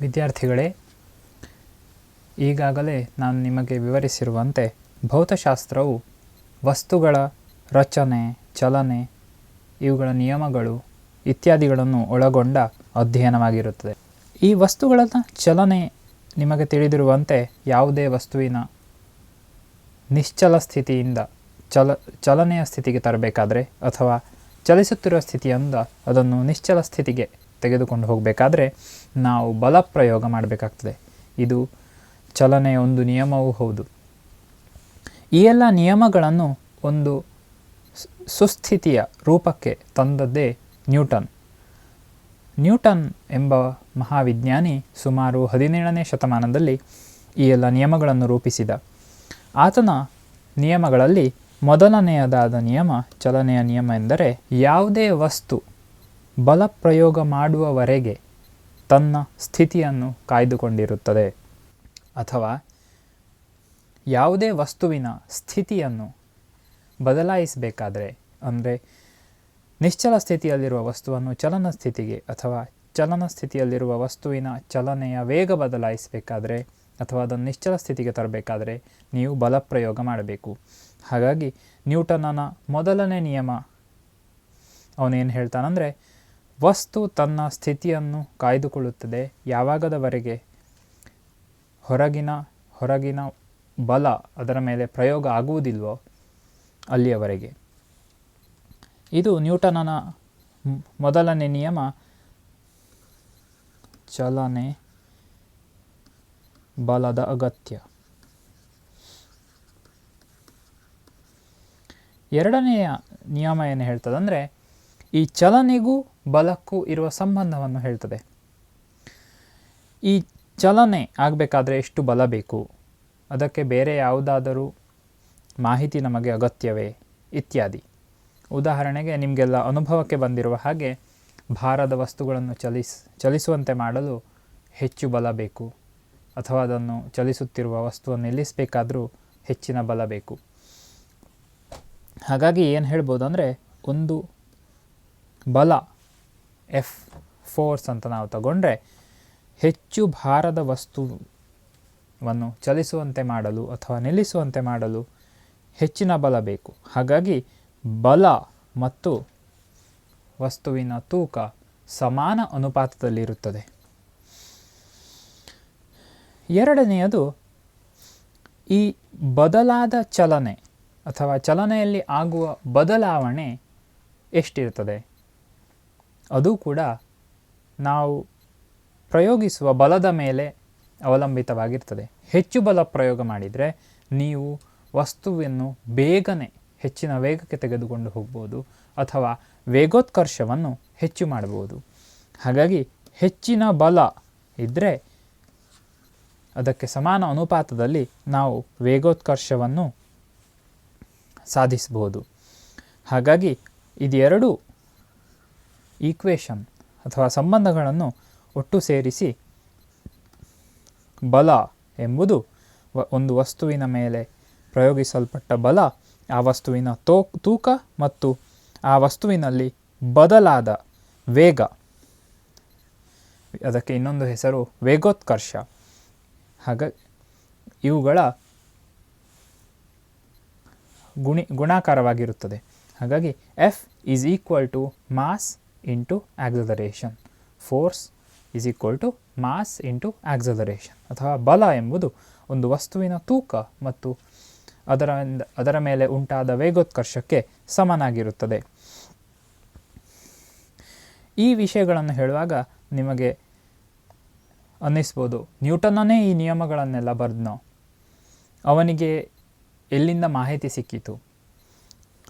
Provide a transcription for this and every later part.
ವಿದ್ಯಾರ್ಥಿಗಳೇ, ಈಗಾಗಲೇ ನಾನು ನಿಮಗೆ ವಿವರಿಸಿರುವಂತೆ ಭೌತಶಾಸ್ತ್ರವು ವಸ್ತುಗಳ ರಚನೆ, ಚಲನೆ, ಇವುಗಳ ನಿಯಮಗಳು ಇತ್ಯಾದಿಗಳನ್ನು ಒಳಗೊಂಡ ಅಧ್ಯಯನವಾಗಿರುತ್ತದೆ. ಈ ವಸ್ತುಗಳ ಚಲನೆ ನಿಮಗೆ ತಿಳಿದಿರುವಂತೆ ಯಾವುದೇ ವಸ್ತುವಿನ ನಿಶ್ಚಲ ಸ್ಥಿತಿಯಿಂದ, ಚಲ, ಚಲನೆಯ ಸ್ಥಿತಿಗೆ ತರಬೇಕಾದರೆ ಅಥವಾ ಚಲಿಸುತ್ತಿರುವ ಸ್ಥಿತಿಯಿಂದ ಅದನ್ನು ನಿಶ್ಚಲ ಸ್ಥಿತಿಗೆ ತೆಗೆದುಕೊಂಡು ಹೋಗಬೇಕಾದ್ರೆ ನಾವು ಬಲ ಪ್ರಯೋಗ ಮಾಡಬೇಕಾಗ್ತದೆ. ಇದು ಚಲನೆಯ ಒಂದು ನಿಯಮವೂ ಹೌದು. ಈ ಎಲ್ಲ ನಿಯಮಗಳನ್ನು ಒಂದು ಸುಸ್ಥಿತಿಯ ರೂಪಕ್ಕೆ ತಂದದ್ದೇ ನ್ಯೂಟನ್. ನ್ಯೂಟನ್ ಎಂಬ ಮಹಾವಿಜ್ಞಾನಿ ಸುಮಾರು ಹದಿನೇಳನೇ ಶತಮಾನದಲ್ಲಿ ಈ ಎಲ್ಲ ನಿಯಮಗಳನ್ನು ರೂಪಿಸಿದ. ಆತನ ನಿಯಮಗಳಲ್ಲಿ ಮೊದಲನೆಯದಾದ ನಿಯಮ, ಚಲನೆಯ ನಿಯಮ ಎಂದರೆ ಯಾವುದೇ ವಸ್ತು ಬಲ ಪ್ರಯೋಗ ಮಾಡುವವರೆಗೆ ತನ್ನ ಸ್ಥಿತಿಯನ್ನು ಕಾಯ್ದುಕೊಂಡಿರುತ್ತದೆ. ಅಥವಾ ಯಾವುದೇ ವಸ್ತುವಿನ ಸ್ಥಿತಿಯನ್ನು ಬದಲಾಯಿಸಬೇಕಾದರೆ, ಅಂದರೆ ನಿಶ್ಚಲ ಸ್ಥಿತಿಯಲ್ಲಿರುವ ವಸ್ತುವನ್ನು ಚಲನ ಸ್ಥಿತಿಗೆ ಅಥವಾ ಚಲನ ಸ್ಥಿತಿಯಲ್ಲಿರುವ ವಸ್ತುವಿನ ಚಲನೆಯ ವೇಗ ಬದಲಾಯಿಸಬೇಕಾದರೆ, ಅಥವಾ ಅದನ್ನು ನಿಶ್ಚಲ ಸ್ಥಿತಿಗೆ ತರಬೇಕಾದರೆ ನೀವು ಬಲಪ್ರಯೋಗ ಮಾಡಬೇಕು. ಹಾಗಾಗಿ ನ್ಯೂಟನನ ಮೊದಲನೇ ನಿಯಮ, ಅವನೇನು ಹೇಳ್ತಾನಂದರೆ ವಸ್ತು ತನ್ನ ಸ್ಥಿತಿಯನ್ನು ಕಾಯ್ದುಕೊಳ್ಳುತ್ತದೆ. ಯಾವಾಗದವರೆಗೆ ಹೊರಗಿನ ಹೊರಗಿನ ಬಲ ಅದರ ಮೇಲೆ ಪ್ರಯೋಗ ಆಗುವುದಿಲ್ವೋ ಅಲ್ಲಿಯವರೆಗೆ. ಇದು ನ್ಯೂಟನನ ಮೊದಲನೇ ನಿಯಮ. ಚಲನೆ, ಬಲದ ಅಗತ್ಯ. ಎರಡನೆಯ ನಿಯಮ ಏನು ಹೇಳ್ತದಂದರೆ ಈ ಚಲನೆಗೂ ಬಲಕ್ಕೂ ಇರುವ ಸಂಬಂಧವನ್ನು ಹೇಳ್ತದೆ. ಈ ಚಲನೆ ಆಗಬೇಕಾದ್ರೆ ಎಷ್ಟು ಬಲ ಬೇಕು? ಅದಕ್ಕೆ ಬೇರೆ ಯಾವುದಾದರೂ ಮಾಹಿತಿ ನಮಗೆ ಅಗತ್ಯವೇ? ಇತ್ಯಾದಿ. ಉದಾಹರಣೆಗೆ ನಿಮಗೆಲ್ಲ ಅನುಭವಕ್ಕೆ ಬಂದಿರುವ ಹಾಗೆ ಭಾರದ ವಸ್ತುಗಳನ್ನು ಚಲಿಸ್, ಚಲಿಸುವಂತೆ ಮಾಡಲು ಹೆಚ್ಚು ಬಲ ಬೇಕು. ಅಥವಾ ಅದನ್ನು ಚಲಿಸುತ್ತಿರುವ ವಸ್ತುವನ್ನು ನಿಲ್ಲಿಸಬೇಕಾದರೂ ಹೆಚ್ಚಿನ ಬಲ ಬೇಕು. ಹಾಗಾಗಿ ಏನು ಹೇಳ್ಬೋದು ಅಂದರೆ ಒಂದು ಬಲ ಎಫ್ ಫೋರ್ಸ್ ಅಂತ ನಾವು ತಗೊಂಡ್ರೆ ಹೆಚ್ಚು ಭಾರದ ವಸ್ತುವನ್ನು ಚಲಿಸುವಂತೆ ಮಾಡಲು ಅಥವಾ ನಿಲ್ಲಿಸುವಂತೆ ಮಾಡಲು ಹೆಚ್ಚಿನ ಬಲ ಬೇಕು. ಹಾಗಾಗಿ ಬಲ ಮತ್ತು ವಸ್ತುವಿನ ತೂಕ ಸಮಾನ ಅನುಪಾತದಲ್ಲಿರುತ್ತದೆ. ಎರಡನೆಯದು ಈ ಬದಲಾದ ಚಲನೆ ಅಥವಾ ಚಲನೆಯಲ್ಲಿ ಆಗುವ ಬದಲಾವಣೆ ಎಷ್ಟಿರ್ತದೆ ಅದು ಕೂಡ ನಾವು ಪ್ರಯೋಗಿಸುವ ಬಲದ ಮೇಲೆ ಅವಲಂಬಿತವಾಗಿರ್ತದೆ. ಹೆಚ್ಚು ಬಲ ಪ್ರಯೋಗ ಮಾಡಿದರೆ ನೀವು ವಸ್ತುವನ್ನು ಬೇಗನೆ, ಹೆಚ್ಚಿನ ವೇಗಕ್ಕೆ ತೆಗೆದುಕೊಂಡು ಹೋಗ್ಬೋದು ಅಥವಾ ವೇಗೋತ್ಕರ್ಷವನ್ನು ಹೆಚ್ಚು ಮಾಡ್ಬೋದು. ಹಾಗಾಗಿ ಹೆಚ್ಚಿನ ಬಲ ಇದ್ದರೆ ಅದಕ್ಕೆ ಸಮಾನ ಅನುಪಾತದಲ್ಲಿ ನಾವು ವೇಗೋತ್ಕರ್ಷವನ್ನು ಸಾಧಿಸಬಹುದು. ಹಾಗಾಗಿ ಇದೆರಡು ಈಕ್ವೇಷನ್ ಅಥವಾ ಸಂಬಂಧಗಳನ್ನು ಒಟ್ಟು ಸೇರಿಸಿ ಬಲ ಎಂಬುದು ಒಂದು ವಸ್ತುವಿನ ಮೇಲೆ ಪ್ರಯೋಗಿಸಲ್ಪಟ್ಟ ಬಲ, ಆ ವಸ್ತುವಿನ ತೋ ತೂಕ ಮತ್ತು ಆ ವಸ್ತುವಿನಲ್ಲಿ ಬದಲಾದ ವೇಗ. ಅದಕ್ಕೆ ಇನ್ನೊಂದು ಹೆಸರು ವೇಗೋತ್ಕರ್ಷ. ಹಾಗ, ಇವುಗಳ ಗುಣಿ ಗುಣಾಕಾರವಾಗಿರುತ್ತದೆ. ಹಾಗಾಗಿ F is equal to mass into acceleration force is equal to mass into acceleration ಅಥವಾ ಬಲ ಎಂಬುದು ಒಂದು ವಸ್ತುವಿನ ತೂಕ ಮತ್ತು ಅದರ ಅದರ ಮೇಲೆ ಉಂಟಾದ ವೇಗೋತ್ಕರ್ಷಕ್ಕೆ ಸಮನಾಗಿರುತ್ತದೆ. ಈ ವಿಷಯಗಳನ್ನು ಹೇಳುವಾಗ ನಿಮಗೆ ಅನ್ನಿಸ್ಬೋದು, ನ್ಯೂಟನ್ನನೇ ಈ ನಿಯಮಗಳನ್ನೆಲ್ಲ ಬರೆದ್ನೋ? ಅವನಿಗೆ ಎಲ್ಲಿಂದ ಮಾಹಿತಿ ಸಿಕ್ಕಿತು?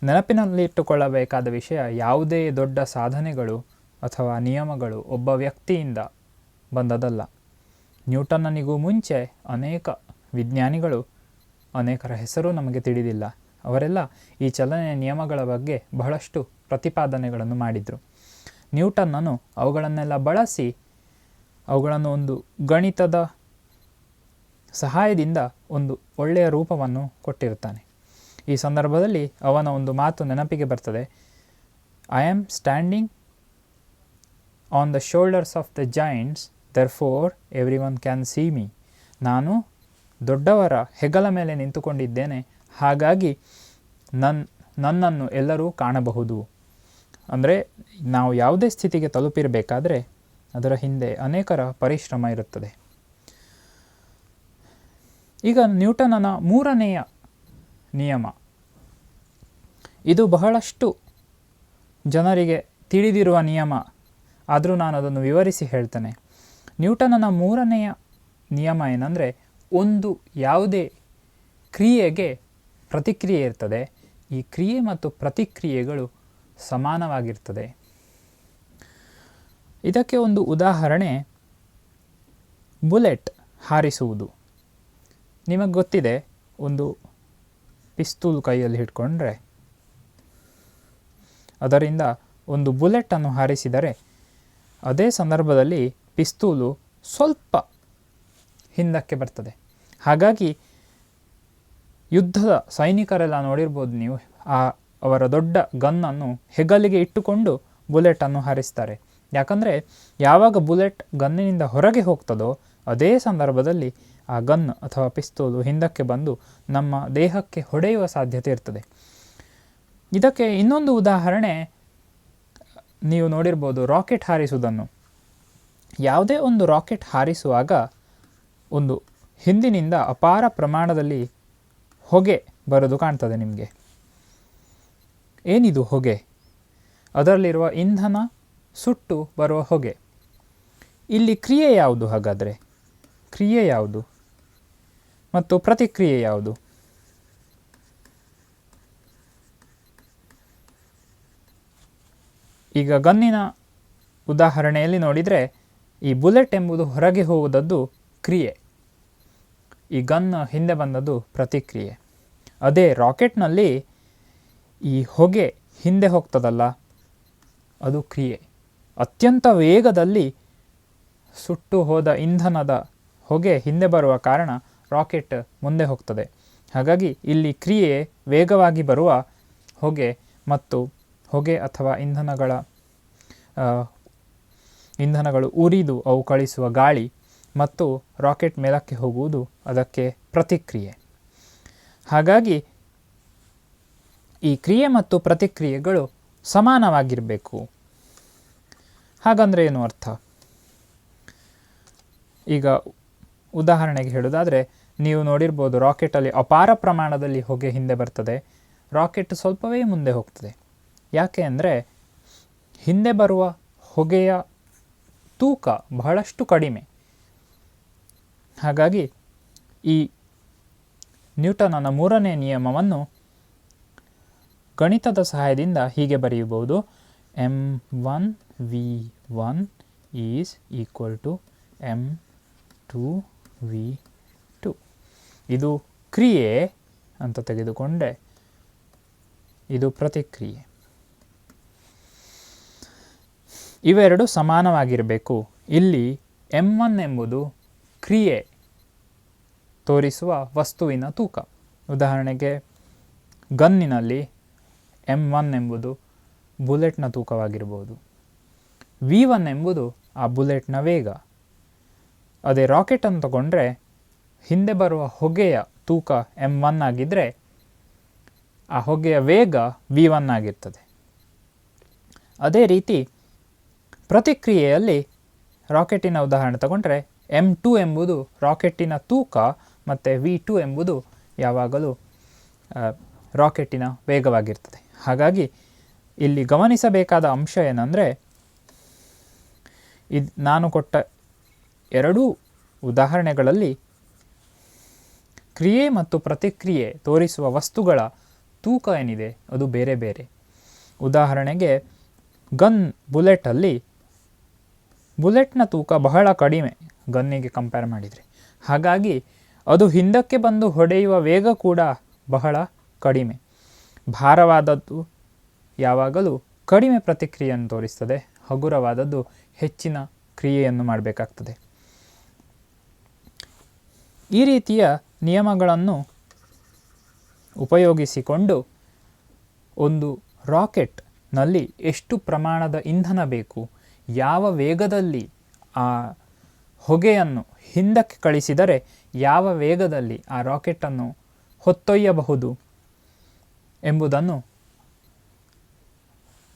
ನೆನಪಿನಲ್ಲಿಟ್ಟುಕೊಳ್ಳಬೇಕಾದ ವಿಷಯ ಯಾವುದೇ ದೊಡ್ಡ ಸಾಧನೆಗಳು ಅಥವಾ ನಿಯಮಗಳು ಒಬ್ಬ ವ್ಯಕ್ತಿಯಿಂದ ಬಂದದಲ್ಲ. ನ್ಯೂಟನ್ನನಿಗೂ ಮುಂಚೆ ಅನೇಕ ವಿಜ್ಞಾನಿಗಳು ಅನೇಕರ ಹೆಸರು ನಮಗೆ ತಿಳಿದಿಲ್ಲ. ಅವರೆಲ್ಲ ಈ ಚಲನೆಯ ನಿಯಮಗಳ ಬಗ್ಗೆ ಬಹಳಷ್ಟು ಪ್ರತಿಪಾದನೆಗಳನ್ನು ಮಾಡಿದರು. ನ್ಯೂಟನ್ನನು ಅವುಗಳನ್ನೆಲ್ಲ ಬಳಸಿ ಅವುಗಳನ್ನು ಒಂದು ಗಣಿತದ ಸಹಾಯದಿಂದ ಒಂದು ಒಳ್ಳೆಯ ರೂಪವನ್ನು ಕೊಟ್ಟಿರುತ್ತಾನೆ. ಈ ಸಂದರ್ಭದಲ್ಲಿ ಅವನ ಒಂದು ಮಾತು ನೆನಪಿಗೆ ಬರ್ತದೆ. I am standing on the shoulders of the giants therefore every one can see me ನಾನು ದೊಡ್ಡವರ ಹೆಗಲ ಮೇಲೆ ನಿಂತುಕೊಂಡಿದ್ದೇನೆ, ಹಾಗಾಗಿ ನನ್ನ ನನ್ನನ್ನು ಎಲ್ಲರೂ ಕಾಣಬಹುದು. ಅಂದರೆ ನಾವು ಯಾವುದೇ ಸ್ಥಿತಿಗೆ ತಲುಪಿರಬೇಕಾದ್ರೆ ಅದರ ಹಿಂದೆ ಅನೇಕರ ಪರಿಶ್ರಮ ಇರುತ್ತದೆ. ಈಗ ನ್ಯೂಟನನ ಮೂರನೆಯ ನಿಯಮ. ಇದು ಬಹಳಷ್ಟು ಜನರಿಗೆ ತಿಳಿದಿರುವ ನಿಯಮ. ಆದರೂ ನಾನು ಅದನ್ನು ವಿವರಿಸಿ ಹೇಳ್ತೇನೆ. ನ್ಯೂಟನನ ಮೂರನೆಯ ನಿಯಮ ಏನಂದರೆ, ಒಂದು ಯಾವುದೇ ಕ್ರಿಯೆಗೆ ಪ್ರತಿಕ್ರಿಯೆ ಇರ್ತದೆ. ಈ ಕ್ರಿಯೆ ಮತ್ತು ಪ್ರತಿಕ್ರಿಯೆಗಳು ಸಮಾನವಾಗಿರ್ತದೆ. ಇದಕ್ಕೆ ಒಂದು ಉದಾಹರಣೆ, ಬುಲೆಟ್ ಹಾರಿಸುವುದು. ನಿಮಗೆ ಗೊತ್ತಿದೆ, ಒಂದು ಪಿಸ್ತೂಲ್ ಕೈಯಲ್ಲಿ ಹಿಡ್ಕೊಂಡ್ರೆ. ಅದರಿಂದ ಒಂದು ಬುಲೆಟನ್ನು ಹಾರಿಸಿದರೆ ಅದೇ ಸಂದರ್ಭದಲ್ಲಿ ಪಿಸ್ತೂಲು ಸ್ವಲ್ಪ ಹಿಂದಕ್ಕೆ ಬರ್ತದೆ. ಹಾಗಾಗಿ ಯುದ್ಧದ ಸೈನಿಕರೆಲ್ಲ ನೋಡಿರ್ಬೋದು ನೀವು, ಆ ಅವರ ದೊಡ್ಡ ಗನ್ನನ್ನು ಹೆಗಲಿಗೆ ಇಟ್ಟುಕೊಂಡು ಬುಲೆಟನ್ನು ಹಾರಿಸ್ತಾರೆ. ಯಾಕಂದರೆ ಯಾವಾಗ ಬುಲೆಟ್ ಗನ್ನಿನಿಂದ ಹೊರಗೆ ಹೋಗ್ತದೋ ಅದೇ ಸಂದರ್ಭದಲ್ಲಿ ಆ ಗನ್ ಅಥವಾ ಪಿಸ್ತೂಲು ಹಿಂದಕ್ಕೆ ಬಂದು ನಮ್ಮ ದೇಹಕ್ಕೆ ಹೊಡೆಯುವ ಸಾಧ್ಯತೆ ಇರ್ತದೆ. ಇದಕ್ಕೆ ಇನ್ನೊಂದು ಉದಾಹರಣೆ ನೀವು ನೋಡಿರ್ಬೋದು, ರಾಕೆಟ್ ಹಾರಿಸುವುದನ್ನು. ಯಾವುದೇ ಒಂದು ರಾಕೆಟ್ ಹಾರಿಸುವಾಗ ಒಂದು ಹಿಂದಿನಿಂದ ಅಪಾರ ಪ್ರಮಾಣದಲ್ಲಿ ಹೊಗೆ ಬರೋದು ಕಾಣ್ತದೆ ನಿಮಗೆ. ಏನಿದು ಹೊಗೆ? ಅದರಲ್ಲಿರುವ ಇಂಧನ ಸುಟ್ಟು ಬರುವ ಹೊಗೆ. ಇಲ್ಲಿ ಕ್ರಿಯೆ ಯಾವುದು ಹಾಗಾದರೆ? ಕ್ರಿಯೆ ಯಾವುದು? ಮತ್ತು ಪ್ರತಿಕ್ರಿಯೆ ಯಾವುದು? ಈಗ ಗನ್ನಿನ ಉದಾಹರಣೆಯಲ್ಲಿ ನೋಡಿದರೆ, ಈ ಬುಲೆಟ್ ಎಂಬುದು ಹೊರಗೆ ಹೋಗುವುದದ್ದು ಕ್ರಿಯೆ. ಈ ಗನ್ ಹಿಂದೆ ಬಂದದ್ದು ಪ್ರತಿಕ್ರಿಯೆ. ಅದೇ ರಾಕೆಟ್ನಲ್ಲಿ ಈ ಹೊಗೆ ಹಿಂದೆ ಹೋಗ್ತದಲ್ಲ, ಅದು ಕ್ರಿಯೆ. ಅತ್ಯಂತ ವೇಗದಲ್ಲಿ ಸುಟ್ಟು ಹೋದ ಇಂಧನದ ಹೊಗೆ ಹಿಂದೆ ಬರುವ ಕಾರಣ ರಾಕೆಟ್ ಮುಂದೆ ಹೋಗ್ತದೆ. ಹಾಗಾಗಿ ಇಲ್ಲಿ ಕ್ರಿಯೆ ವೇಗವಾಗಿ ಬರುವ ಹೊಗೆ ಮತ್ತು ಹೊಗೆ ಅಥವಾ ಇಂಧನಗಳ ಇಂಧನಗಳು ಉರಿದು ಅವು ಕಳಿಸುವ ಗಾಳಿ ಮತ್ತು ರಾಕೆಟ್ ಮೇಲಕ್ಕೆ ಹೋಗುವುದು ಅದಕ್ಕೆ ಪ್ರತಿಕ್ರಿಯೆ. ಹಾಗಾಗಿ ಈ ಕ್ರಿಯೆ ಮತ್ತು ಪ್ರತಿಕ್ರಿಯೆಗಳು ಸಮಾನವಾಗಿರಬೇಕು. ಹಾಗಂದರೆ ಏನು ಅರ್ಥ? ಈಗ ಉದಾಹರಣೆಗೆ ಹೇಳೋದಾದರೆ ನೀವು ನೋಡಿರ್ಬೋದು ರಾಕೆಟಲ್ಲಿ ಅಪಾರ ಪ್ರಮಾಣದಲ್ಲಿ ಹೊಗೆ ಹಿಂದೆ ಬರ್ತದೆ. ರಾಕೆಟ್ ಸ್ವಲ್ಪವೇ ಮುಂದೆ ಹೋಗ್ತದೆ. ಯಾಕೆ ಅಂದರೆ, ಹಿಂದೆ ಬರುವ ಹೊಗೆಯ ತೂಕ ಬಹಳಷ್ಟು ಕಡಿಮೆ. ಹಾಗಾಗಿ, ಈ ನ್ಯೂಟನನ ಮೂರನೇ ನಿಯಮವನ್ನು ಗಣಿತದ ಸಹಾಯದಿಂದ ಹೀಗೆ ಬರೆಯಬಹುದು. M one V one is equal to M two V two. ಇದು ಕ್ರಿಯೆ ಅಂತ ತೆಗೆದುಕೊಂಡೆ. ಇದು ಪ್ರತಿಕ್ರಿಯೆ. ಇವೆರಡು ಸಮಾನವಾಗಿರಬೇಕು. ಇಲ್ಲಿ ಎಂ ಒನ್ ಎಂಬುದು ಕ್ರಿಯೆ ತೋರಿಸುವ ವಸ್ತುವಿನ ತೂಕ. ಉದಾಹರಣೆಗೆ ಗನ್ನಿನಲ್ಲಿ ಎಂ ಒನ್ ಎಂಬುದು ಬುಲೆಟ್ನ ತೂಕವಾಗಿರ್ಬೋದು. ವಿ ಒನ್ ಎಂಬುದು ಆ ಬುಲೆಟ್ನ ವೇಗ. ಅದೇ ರಾಕೆಟನ್ನು ತಗೊಂಡ್ರೆ ಹಿಂದೆ ಬರುವ ಹೊಗೆಯ ತೂಕ ಎಂ ಒನ್ ಆಗಿದ್ದರೆ ಆ ಹೊಗೆಯ ವೇಗ ವಿ ಒನ್ ಆಗಿರ್ತದೆ. ಅದೇ ರೀತಿ ಪ್ರತಿಕ್ರಿಯೆಯಲ್ಲಿ ರಾಕೆಟಿನ ಉದಾಹರಣೆ ತಗೊಂಡ್ರೆ ಎಂ ಟು ಎಂಬುದು ರಾಕೆಟಿನ ತೂಕ ಮತ್ತು ವಿ ಟು ಎಂಬುದು ಯಾವಾಗಲೂ ರಾಕೆಟಿನ ವೇಗವಾಗಿರ್ತದೆ. ಹಾಗಾಗಿ ಇಲ್ಲಿ ಗಮನಿಸಬೇಕಾದ ಅಂಶ ಏನಂದರೆ ಇದು ನಾನು ಕೊಟ್ಟ ಎರಡೂ ಉದಾಹರಣೆಗಳಲ್ಲಿ ಕ್ರಿಯೆ ಮತ್ತು ಪ್ರತಿಕ್ರಿಯೆ ತೋರಿಸುವ ವಸ್ತುಗಳ ತೂಕ ಏನಿದೆ? ಅದು ಬೇರೆ ಬೇರೆ. ಉದಾಹರಣೆಗೆ, ಗನ್ ಬುಲೆಟಲ್ಲಿ ಬುಲೆಟ್ನ ತೂಕ ಬಹಳ ಕಡಿಮೆ, ಗನ್ನಿಗೆ ಕಂಪೇರ್ ಮಾಡಿದರೆ. ಹಾಗಾಗಿ, ಅದು ಹಿಂದಕ್ಕೆ ಬಂದು ಹೊಡೆಯುವ ವೇಗ ಕೂಡ ಬಹಳ ಕಡಿಮೆ. ಭಾರವಾದದ್ದು ಯಾವಾಗಲೂ ಕಡಿಮೆ ಪ್ರತಿಕ್ರಿಯೆಯನ್ನು ತೋರಿಸ್ತದೆ, ಹಗುರವಾದದ್ದು ಹೆಚ್ಚಿನ ಕ್ರಿಯೆಯನ್ನು ಮಾಡಬೇಕಾಗ್ತದೆ. ಈ ರೀತಿಯ ನಿಯಮಗಳನ್ನು ಉಪಯೋಗಿಸಿಕೊಂಡು ಒಂದು ರಾಕೆಟ್ನಲ್ಲಿ ಎಷ್ಟು ಪ್ರಮಾಣದ ಇಂಧನ ಬೇಕು, ಯಾವ ವೇಗದಲ್ಲಿ ಆ ಹೊಗೆಯನ್ನು ಹಿಂದಕ್ಕೆ ಕಳಿಸಿದರೆ ಯಾವ ವೇಗದಲ್ಲಿ ಆ ರಾಕೆಟನ್ನು ಹೊತ್ತೊಯ್ಯಬಹುದು ಎಂಬುದನ್ನು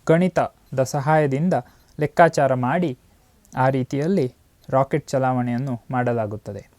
ಗಣಿತದ ಸಹಾಯದಿಂದ ಲೆಕ್ಕಾಚಾರ ಮಾಡಿ ಆ ರೀತಿಯಲ್ಲಿ ರಾಕೆಟ್ ಚಲಾವಣೆಯನ್ನು ಮಾಡಲಾಗುತ್ತದೆ.